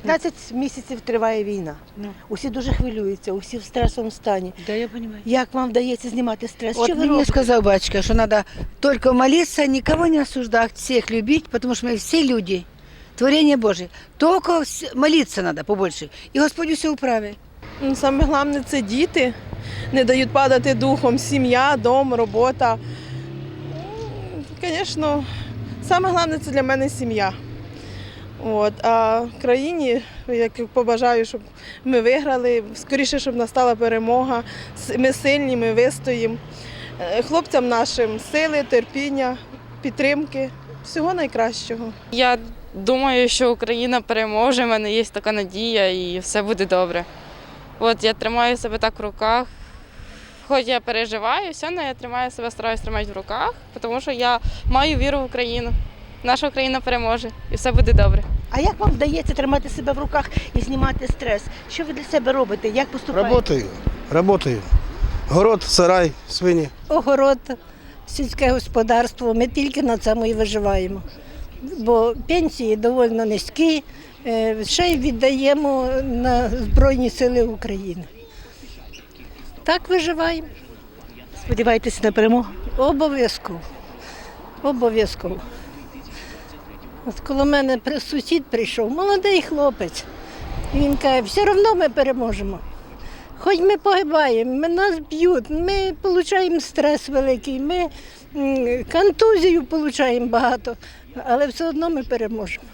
15 місяців триває війна. Ну. Усі дуже хвилюються, усі в стресовому стані. Да, я понимаю. Як вам вдається знімати стрес? Вот Що ви мне робите? сказал батюшка, что надо только молиться, никого не осуждать, всех любить, потому что мы все люди, творение Божие. Только с- молиться надо побольше, и Господь все управит. Ну, Саме головне це діти, не дають падати духом, сім'я, дом, робота. Звісно, саме головне це для мене сім'я. От, а країні, як побажаю, щоб ми виграли, скоріше, щоб настала перемога. Ми сильні, ми вистоїмо. Е, Хлопцям нашим сили, терпіння, підтримки, всього найкращого. Я думаю, що Україна переможе, в мене є така надія і все буде добре. От я тримаю себе так в руках. Хоч я переживаю, все одно я тримаю себе, стараюся тримати в руках, тому що я маю віру в Україну. Наша Україна переможе і все буде добре. А як вам вдається тримати себе в руках і знімати стрес? Що ви для себе робите? Як поступаєте? Работаю, работаю. Город, сарай, свині. огород, сільське господарство. Ми тільки на цьому і виживаємо. Бо пенсії доволі низькі, е, ще й віддаємо на Збройні Сили України. Так виживаємо. Сподіваєтесь на перемогу? Обов'язково. Обов'язково. От коло мене сусід прийшов, молодий хлопець. І він каже, все одно ми переможемо. Хоч ми погибаємо, ми нас б'ють, ми отримуємо стрес великий, ми контузію отримуємо багато, але все одно ми переможемо.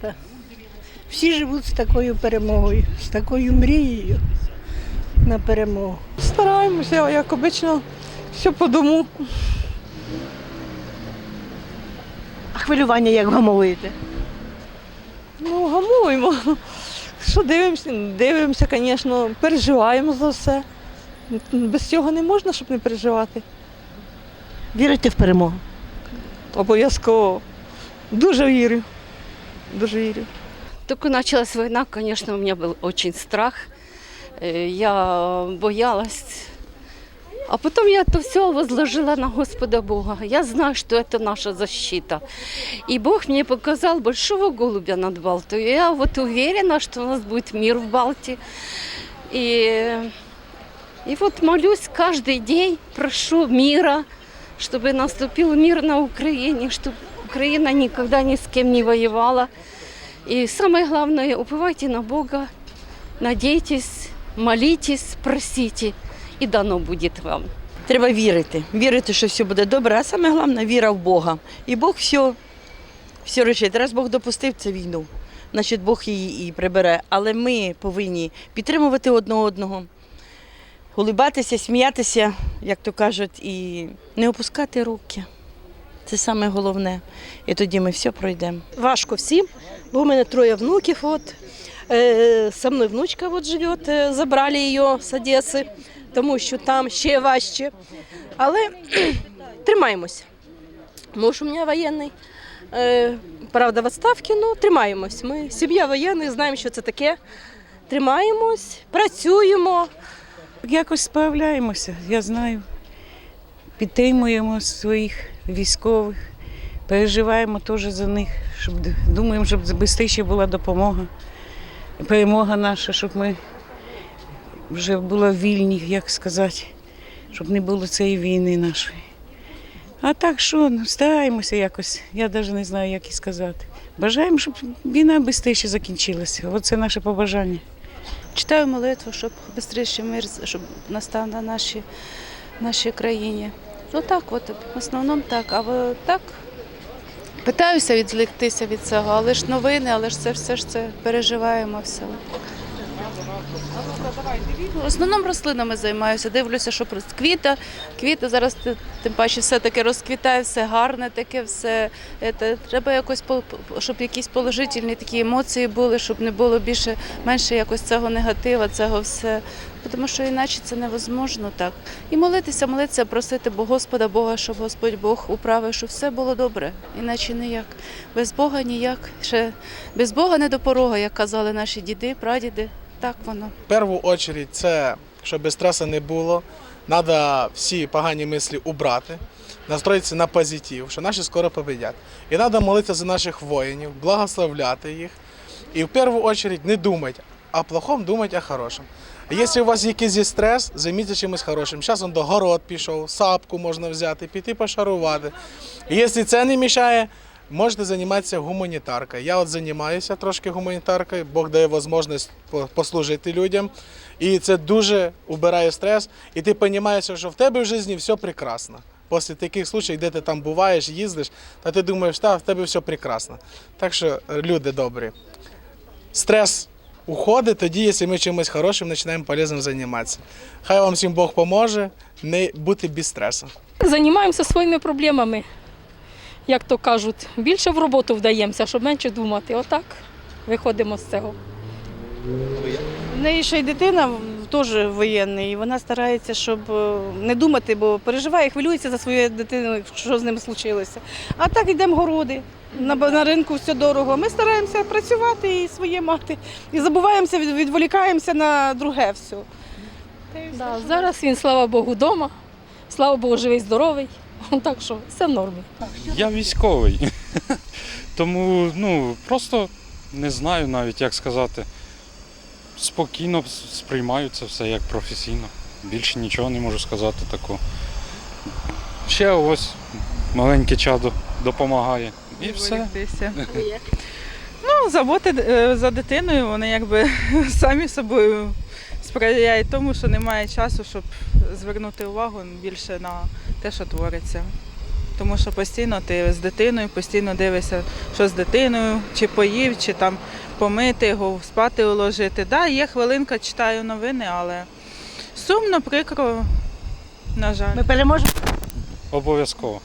Так. Всі живуть з такою перемогою, з такою мрією на перемогу. Стараємося, як обично, все по дому. А хвилювання як вгамовуєте? Ну, гамуємо. Що дивимося, дивимося, звісно, переживаємо за все. Без цього не можна, щоб не переживати. Вірите в перемогу? Обов'язково. Дуже вірю. Дуже вірю. Только началась война, конечно, у меня был очень страх. Э, Я боялась. А потом я это все возложила на Господа Бога. Я знаю, что это наша защита. И Бог мне показал большого голубя над Балтою. Я вот уверена, что у нас будет мир в Балте. И, и вот молюсь каждый день, прошу мира, чтобы наступил мир на Украине, чтобы Украина никогда ни с кем не воевала. И самое главное, уповайте на Бога, надейтесь, молитесь, просите, и дано будет вам. Треба вірити. Вірити, що все буде добре, а саме головне віра в Бога. І Бог все, все рішить. Раз Бог допустив цю війну, значить Бог її і прибере. Але ми повинні підтримувати одне одного, улибатися, сміятися, як то кажуть, і не опускати руки. Це саме головне. І тоді ми все пройдемо. важко всім, бо у мене троє внуків. От. Е, Со мною внучка от живе, е, забрали її з Одеси, тому що там ще важче. Але тримаємося. Муж у мене воєнний, е, правда, в відставці, ну тримаємось. Ми сім'я воєнних, знаємо, що це таке. Тримаємось, працюємо. Якось справляємося, я знаю. Підтримуємо своїх військових, переживаємо теж за них, щоб думаємо, щоб швидше була допомога, перемога наша, щоб ми вже були вільні, як сказати, щоб не було цієї війни нашої. А так що, ну, стараємося якось, я навіть не знаю, як і сказати. Бажаємо, щоб війна швидше закінчилася. Оце наше побажання. Читаю молитву, щоб швидше мир, щоб настав на нашій, нашій країні. Ну так, от в основному так. А так питаюся відвліктися від цього, але ж новини, але ж це все ж це переживаємо все. В основному рослинами займаюся. Дивлюся, що квіта, квіти зараз тим паче все таке розквітає, все гарне, таке все. Треба якось щоб якісь положительні такі емоції були, щоб не було більше менше якось цього негатива, цього все. Тому що іначе це невозможно так. І молитися, молитися, просити Бо Господа Бога, щоб Господь Бог управив, щоб все було добре. Іначе ніяк. Без Бога ніяк. Ще без Бога не до порога, як казали наші діди, прадіди. Так воно. В першу чергу це, щоб стресу не було, треба всі погані мислі убрати, настроїтися на позитив, що наші скоро победять. І треба молитися за наших воїнів, благословляти їх. І в першу чергу не думати о плохом, думати о хорошому. Якщо у вас якийсь стрес, займіться чимось хорошим. Зараз он до город пішов, сапку можна взяти, піти пошарувати. Якщо це не мішає, можете займатися гуманітаркою. Я от займаюся трошки гуманітаркою, Бог дає можливість послужити людям. І це дуже убирає стрес. І ти розумієш, що в тебе в житті все прекрасно. Після таких случаїв, де ти там буваєш, їздиш, та ти думаєш, та в тебе все прекрасно. Так що, люди добрі, стрес уходить тоді, якщо ми чимось хорошим починаємо полезним займатися. Хай вам всім Бог поможе, не бути без стресу. Займаємося своїми проблемами, як то кажуть, більше в роботу вдаємося, щоб менше думати. Отак виходимо з цього. В неї ще й дитина теж воєнний, і вона старається, щоб е, не думати, бо переживає, хвилюється за свою дитину, що з ним случилося. А так йдемо городи. На, на ринку все дорого. Ми стараємося працювати і своє мати. І забуваємося, відволікаємося на друге все. Да, зараз він, слава Богу, вдома. Слава Богу, живий, здоровий. Так що все в нормі. Я військовий. Тому ну, просто не знаю навіть, як сказати. Спокійно сприймаю це все як професійно. Більше нічого не можу сказати такого. Ще ось маленьке чадо допомагає. І все. Ну, заботи е, за дитиною, вони якби самі собою сприяють тому, що немає часу, щоб звернути увагу більше на те, що твориться. Тому що постійно ти з дитиною, постійно дивишся, що з дитиною, чи поїв, чи там помити його, спати уложити. Да, є хвилинка, читаю новини, але сумно, прикро, на жаль. Ми переможемо. Обов'язково.